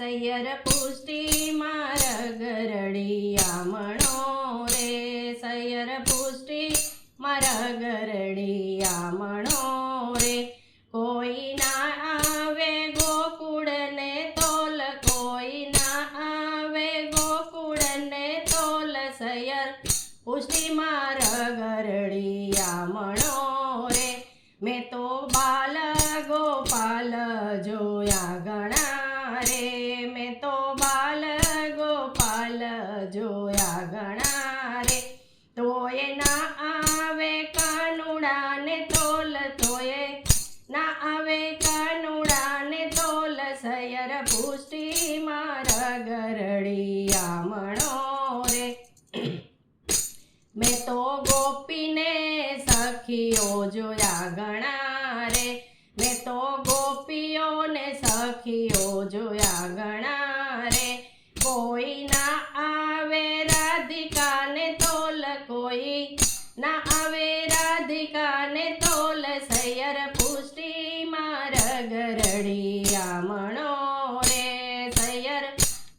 સૈયર પુષ્ટિ માર ગરડિયામણો રે. સૈયર પુષ્ટિ માર ગરડિયામણો રે. કોઈ ના આવે ગોકુળને તોલ, કોઈ ના આવે ગોકુળને તોલ. સૈયર પુષ્ટિ માર ગરડિયામણો રે તોલ ના આવે કાનુડાને તોલ, સયર પુષ્ટિ મારા ગરડિયા મણો રે. મેં તો ગોપીને સખીઓ જોયા ગણા રે મેં તો ગોપીઓને સખીઓ જોયા ગણા રે કોઈ ગરડિયામણો રે સૈયર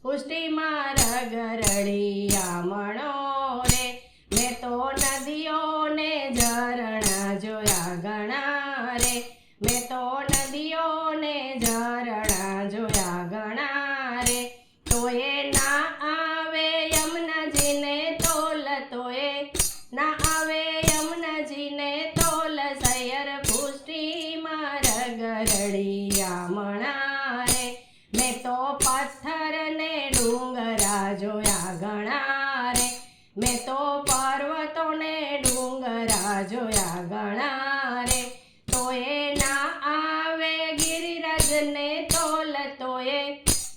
પુષ્ટિ માર ગરડિયામણો રે મેં તો નદીઓને ઝરણા જોયા ઘણા રે મેં તો નદીઓને ઝરણા જોયા ઘણા રે તોય ના આવે યમુનાજીને તોલ, તોય ના આવે યમુનાજીને તોલ, સૈયર પુષ્ટિ માર ગરડિયામણા રે મેં તો પથ્થર ને ડુંગરા જોયા ઘણા રે મેં તો પર્વતો ને ડુંગરા જોયા ઘણા રે તોય ના આવે ગિરિરાજ ને તોલ તોય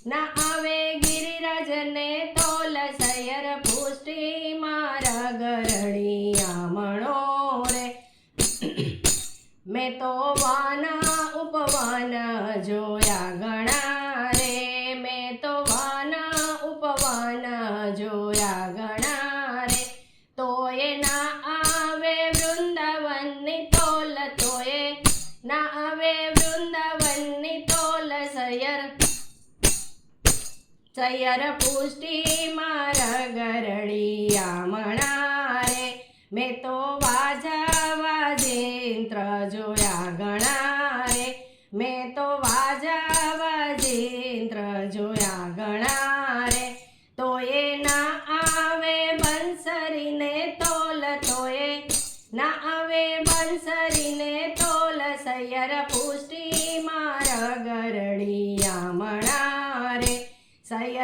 ના આવે ગિરિરાજ ને તોલ, સૈયર પુષ્ટિ માર ગરડિયામણો રે. મેં તો સૈયર પુષ્ટિ મારા ગરડિયામણા રે મેં તો વાજા વાજેન્દ્ર જોયા ગણારે. મેં તો વાજા વાજેન્દ્ર જોયા ઘણા તો એ ના આવે બંસરીને તોલ તોય ના આવે બંસરીને તોલ, સૈયર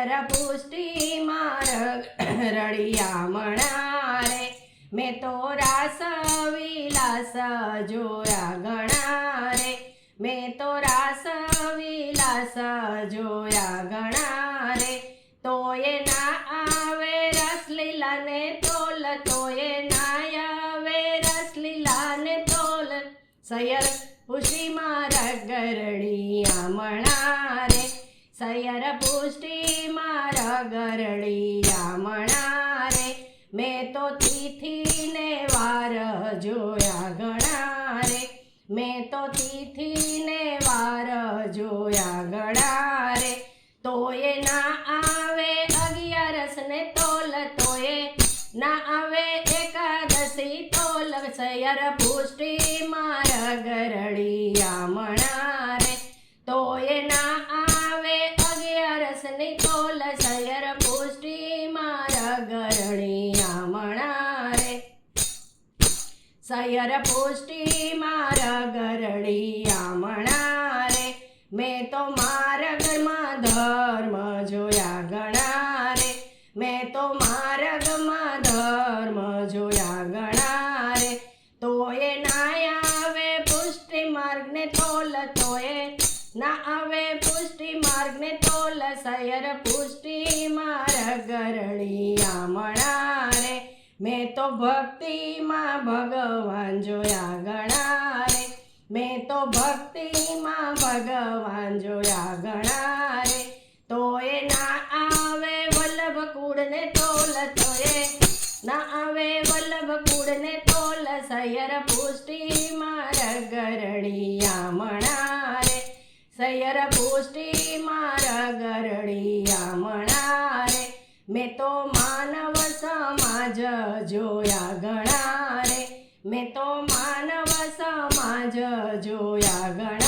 સૈયર પુષ્ટિ માર રડિયામણા રે મેં તો રાસ વિલાસ જોયા ઘણા રે મેં તો રાસ વિલાસ જોયા ઘણા રે એ ના આવે રસલીલા ને તોલ તોય ના આવે રસલીલા ને તોલ. સૈયર પુષ્ટિ મારા ગરડિયામણા રે સૈયર પુષ્ટિ મારા રે મેં તો તિથિને વાર જોયા ઘણા રે મેં તો તિથિને વાર જોયા ગણા રે તોય ના આવે અગિયારસ ને તોલ, તોય ના આવે એકાદશી. તોલ સૈયર પુષ્ટિ મારા ગરડિયામણા ગરડિયામણા રે સૈયર પુષ્ટિ મારા ગરડિયામણા રે મેં તો માર્ગમાં ધર્મ જોયા ઘણા રે મેં તો માર્ગમાં ધર્મ જોયા ઘણા રે એ ના આવે પુષ્ટિ માર્ગને તોલ તોલ એ ના આવે પુષ્ટિ માર્ગને તોલ. સૈયર પુષ્ટિ માર રે મેં તો ભક્તિમાં ભગવાન જોયા ઘણા રે મેં તો ભક્તિમાં ભગવાન જોયા ઘણા રે તોય ના આવે વલ્લભ કુળને તોલ તોય ના આવે વલ્લભ કુળને તોલ સૈયર પુષ્ટિ માર ગરડિયામણા રે સૈયર પુષ્ટિ સૃષ્ટિમાં રગરડિયા મણા રે મેં તો માનવ સમાજ જોયા ઘણા રે મેં તો માનવ સમાજ જોયા ઘણા